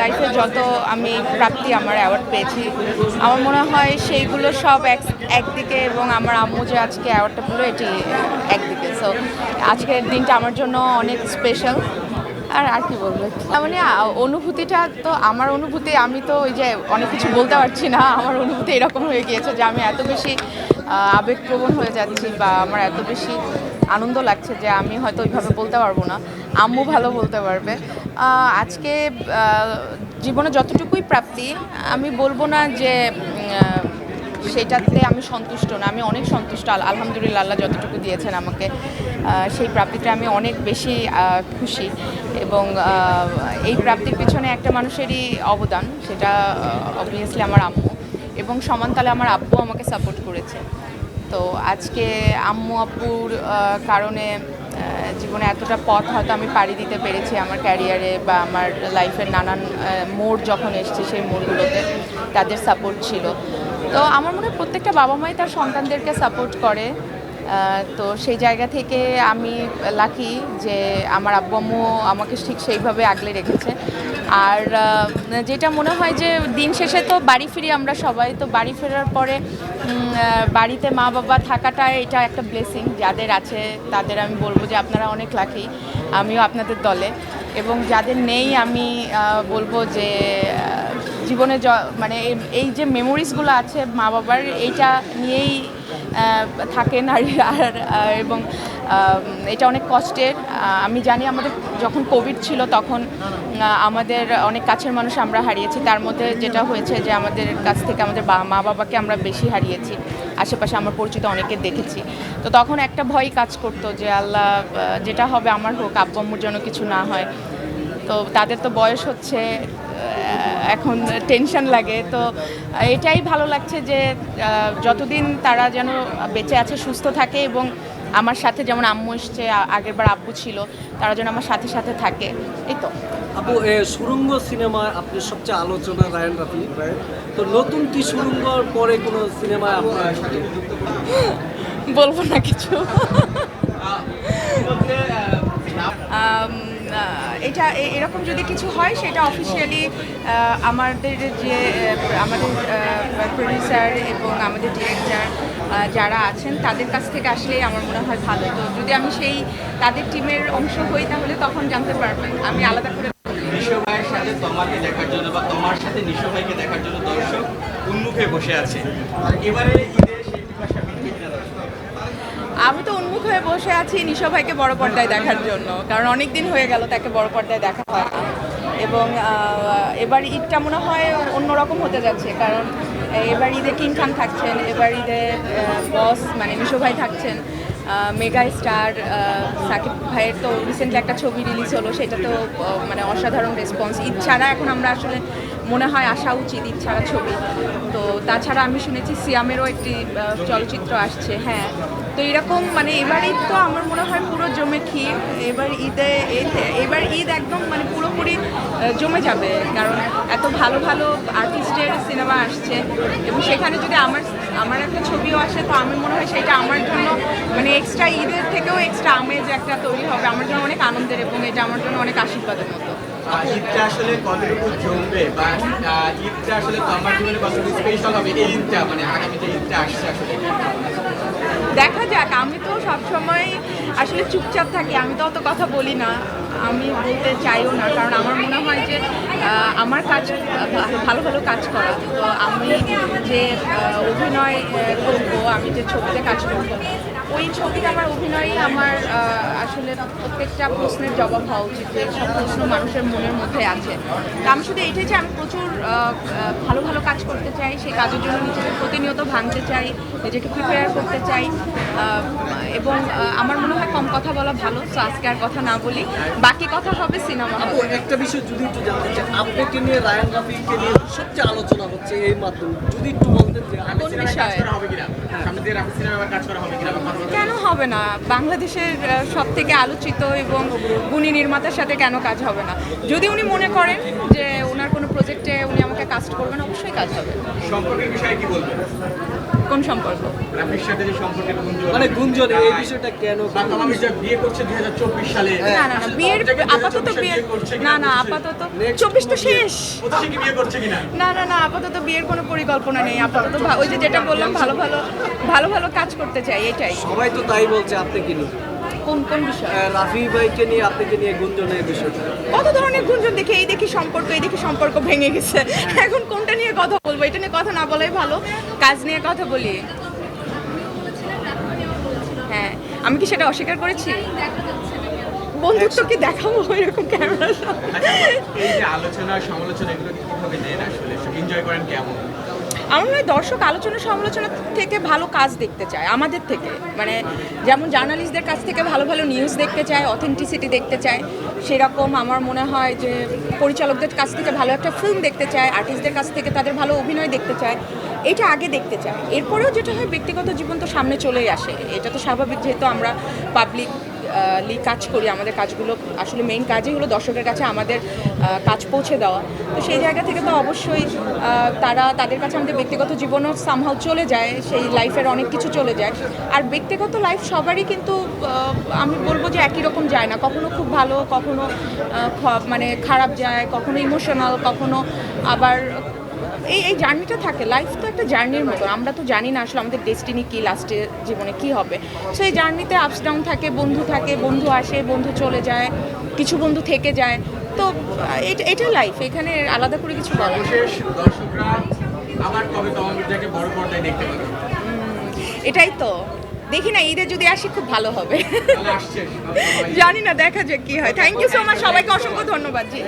লাইফে যত আমি প্রাপ্তি আমার অ্যাওয়ার্ড পেয়েছি, আমার মনে হয় সেইগুলো সব এক, একদিকে এবং আমার আম্মু যে আজকে অ্যাওয়ার্ডটা পেল, এটি একদিকে। সো আজকের দিনটা আমার জন্য অনেক স্পেশাল আর আর কি বলব? মানে অনুভূতিটা তো আমার অনুভূতি, আমি তো ওই যে অনেক কিছু বলতে পারছি না, আমার অনুভূতি এরকম হয়ে গিয়েছে যে আমি এত বেশি আবেগপ্রবণ হয়ে যাচ্ছি বা আমার এত বেশি আনন্দ লাগছে যে আমি হয়তো ওইভাবে বলতে পারব না। আম্মু ভালো বলতে পারবে। আজকে জীবনে যতটুকুই প্রাপ্তি, আমি বলব না যে সেটাতে আমি সন্তুষ্ট না, আমি অনেক সন্তুষ্ট। আল- আলহামদুলিল্লাহ, আল্লাহ যতটুকু দিয়েছেন আমাকে সেই প্রাপ্তিটা আমি অনেক বেশি খুশি। এবং এই প্রাপ্তির পিছনে একটা মানুষেরই অবদান, সেটা অবভিয়াসলি আমার আম্মু। এবং সমানতালে আমার আব্বু আমাকে সাপোর্ট করেছে। তো আজকে আম্মু আব্বুর কারণে জীবনে এতটা পথ হয়তো আমি পাড়ি দিতে পেরেছি আমার ক্যারিয়ারে বা আমার লাইফের নানান মোড় যখন এসছে সেই মোড়গুলোতে তাদের সাপোর্ট ছিল। তো আমার মনে হয় প্রত্যেকটা বাবা মাই তার সন্তানদেরকে সাপোর্ট করে। তো সেই জায়গা থেকে আমি লাকি যে আমার আব্বু আম্মু আমাকে ঠিক সেইভাবে আগলে রেখেছে। আর যেটা মনে হয় যে দিন শেষে তো বাড়ি ফিরি আমরা সবাই, তো বাড়ি ফেরার পরে বাড়িতে মা বাবা থাকাটা এটা একটা ব্লেসিং যাদের আছে, তাদের আমি বলব যে আপনারা অনেক লাকি আমিও আপনাদের দলে। এবং যাদের নেই আমি বলব যে জীবনে মানে এই- যে মেমোরিজগুলো আছে মা বাবার, এইটা নিয়েই থাকেন আর এবং এটা অনেক কষ্টের। আমি জানি আমাদের যখন কোভিড ছিল তখন আমাদের অনেক কাছের মানুষ আমরা হারিয়েছি। তার মধ্যে যেটা হয়েছে যে আমাদের কাছ থেকে আমাদের মা বাবাকে আমরা বেশি হারিয়েছি। আশেপাশে আমার পরিচিত অনেকে দেখেছি। তো তখন একটা ভয় কাজ করতো যে আল্লাহ যেটা হবে আমার হোক আব্বু আম্মুর জন্য কিছু না হয়। তো তাদের তো বয়স হচ্ছে এখন টেনশন লাগে। তো এটাই ভালো লাগছে যে যতদিন তারা যেন বেঁচে আছে, সুস্থ থাকে এবং আমার সাথে যেমন আম্মু এসছে আগেরবার আব্বু ছিল তারা যেন আমার সাথে সাথে থাকে। এই তো। আপু সুরঙ্গ সিনেমা আপনি সবচেয়ে আলোচনা রায়ন রাফি তো নতুন কি সুরঙ্গর পরে কোনো সিনেমা আপনার বলব না কিছু। এটা এরকম যদি কিছু হয়, সেটা অফিসিয়ালি আমাদের যে আমাদের প্রডিউসার এবং আমাদের ডিরেক্টর যারা আছেন, তাদের কাছ থেকে আসলেই আমার মনে হয় ভালো। তো যদি আমি সেই তাদের টিমের অংশ হই, তাহলে তখন জানতে পারবেন। আমি আলাদা করে সাথে দেখার জন্য বা তোমার সাথে নিশো ভাইকে দেখার জন্য দর্শক উন্মুখে বসে আছে। এবারে ঈদে সেই পিপাসা মিটবে কিনা দর্শক আমি তো উন্মুখ হয়ে বসে আছি নিশা ভাইকে বড় পর্দায় দেখার জন্য। কারণ অনেক দিন হয়ে গেল তাকে বড় পর্দায় দেখা হয় এবং এবার ঈদটা মনে হয় অন্যরকম হতে যাচ্ছে। কারণ, এবার ঈদে কিং খান থাকছেন, এবার ঈদে বস মানে নিশো ভাই থাকছেন মেগা স্টার সাকিব ভাইয়ের তো রিসেন্টলি একটা ছবি রিলিজ হলো, সেটা তো মানে অসাধারণ রেসপন্স ঈদ ছাড়া এখন আমরা আসলে মনে হয় আসা উচিত ঈদ ছাড়া ছবি। তো তাছাড়া আমি শুনেছি সিয়ামেরও একটি চলচ্চিত্র আসছে হ্যাঁ। তো এরকম মানে এবার ঈদ তো আমার মনে হয় পুরো জমে ক্ষীর, এবার ঈদে এবার ঈদ একদম মানে পুরোপুরি জমে যাবে, কারণ এত ভালো ভালো আর্টিস্টের সিনেমা আসছে। এবং সেখানে যদি আমার আমার একটা ছবিও আসে, তো আমি মনে হয় সেটা আমার জন্য মানে এক্সট্রা ঈদের থেকেও এক্সট্রা আমেজ একটা তৈরি হবে, আমার জন্য অনেক আনন্দের এবং এটা আমার জন্য অনেক আশীর্বাদের মতো। ঈদটা আসলে কতটুকু জমবে বা ঈদটা আসলে তোমার জীবনে কতটুকু স্পেশাল হবে? এই ঈদটা মানে আগামী যে ঈদটা আসছে আসলে দেখা যাক, আমি তো সবসময় আসলে চুপচাপ থাকি, আমি তো অত কথা বলি না, আমি বলতে চাইও না, কারণ আমার মনে হয় যে আমার কাজ, ভালো ভালো কাজ করা, তো আমি যে অভিনয় করব, আমি যে ছবিতে কাজ করব ওই ছবিতে আমার অভিনয়ই আমার আসলে প্রত্যেকটা প্রশ্নের জবাব হওয়া উচিত যে সব প্রশ্ন মানুষের মনের মধ্যে আছে। তো আমি শুধু এটাই যে আমি প্রচুর ভালো ভালো কাজ করতে চাই সেই কাজের জন্য নিজেকে প্রতিনিয়ত ভাঙতে চাই নিজেকে প্রিপেয়ার করতে চাই এবং আমার মনে হয় কম কথা বলা ভালো তো আজকে আর কথা না বলি। বাকি কথা হবে সিনেমা একটা বিষয় যদি একটু জানতে চাই আপনাকে নিয়ে রায়ন রাফিকে নিয়ে সবচেয়ে আলোচনা হচ্ছে এই মাধ্যমে। যদি একটু বলতেন যে কোন বিষয়ে? করা হবে কিনা? সামনে দিয়ে রাফি সিনেমা কাজ করা হবে কেন হবে না। বাংলাদেশের সব থেকে আলোচিত এবং গুণী নির্মাতার সাথে কেন কাজ হবে না? যদি উনি মনে করেন যে ওনার কোনো প্রজেক্টে উনি আমাকে কাজ কাস্ট করবেন, অবশ্যই কাজ হবে। সম্পর্কের বিষয়ে কি বলবেন? কোন সম্পর্ক? রাফির সাথে যে সম্পর্কের গুঞ্জন মানে গুঞ্জন এই বিষয়টা কেন বিয়ে করছে সালে। না না না বিয়ের আপাতত 2024 বিয়ের না না আপাতত চব্বিশ তো কোনো শেষ। বলছে কি বিয়ে করছে কিনা? না না না আপাতত বিয়ের কোনো পরিকল্পনা নেই আপাতত ওই যে যেটা বললাম ভালো ভালো ভালো ভালো কাজ করতে চাই এটাই। সবাই তো তাই বলছে আপনি কি কোন কোন বিষয়? রাফি ভাইকে নিয়ে আপনাকে নিয়ে গুঞ্জনের বিষয়টা কত ধরনের গুঞ্জন? দেখি এই দেখি সম্পর্ক এই দেখি সম্পর্ক ভেঙে গেছে। এখন কোনটা নিয়ে কথা বলব? এটা নিয়ে কথা না বলাই ভালো। কাজ নিয়ে কথা বলি? হ্যাঁ আমি কি সেটা অস্বীকার করেছি? বন্ধুত্ব কি দেখাবো এরকম ক্যামেরার সামনে? আচ্ছা, এই যে আলোচনা সমালোচনা এগুলো আমার মনে হয় দর্শক আলোচনা সমালোচনা থেকে ভালো কাজ দেখতে চায়, আমাদের থেকে। মানে যেমন জার্নালিস্টদের কাছ থেকে ভালো ভালো নিউজ দেখতে চায় অথেন্টিসিটি দেখতে চায়, সেরকম আমার মনে হয় যে পরিচালকদের কাছ থেকে ভালো একটা ফিল্ম দেখতে চায় আর্টিস্টদের কাছ থেকে তাদের ভালো অভিনয় দেখতে চায়, এটা আগে দেখতে চায়। এরপরেও যেটা হয়, ব্যক্তিগত জীবন তো সামনে চলেই আসে। এটা তো স্বাভাবিক, যেহেতু আমরা পাবলিক লি কাজ করি, আমাদের কাজগুলো, আসলে মেইন কাজই হলো দর্শকের কাছে আমাদের কাজ পৌঁছে দেওয়া। তো সেই জায়গা থেকে তো অবশ্যই তারা, তাদের কাছে আমাদের ব্যক্তিগত জীবনও সামহাও চলে যায়, সেই লাইফের অনেক কিছু চলে যায়। আর ব্যক্তিগত লাইফ সবারই কিন্তু আমি বলব যে একই রকম যায় না। কখনো খুব ভালো, কখনো মানে খারাপ যায়, কখনো ইমোশনাল কখনো আবার এই এই জার্নিটা থাকে লাইফ তো একটা জার্নির মতো। আমরা তো জানি না আসলে আমাদের ডেস্টিনি কি লাস্টে জীবনে কি হবে। সেই জার্নিতে আপস ডাউন থাকে বন্ধু থাকে বন্ধু আসে বন্ধু চলে যায় কিছু বন্ধু থেকে যায়। তো এটা এটা লাইফ এখানে আলাদা করে কিছু বলার নেই। আবার কবে বড় পর্দায় দেখতে পাবে? এটাই তো। দেখি না ঈদে যদি আসি খুব ভালো হবে। জানি না দেখা যাক কি হয়। থ্যাংক ইউ সো মাচ সবাইকে অসংখ্য ধন্যবাদ জি।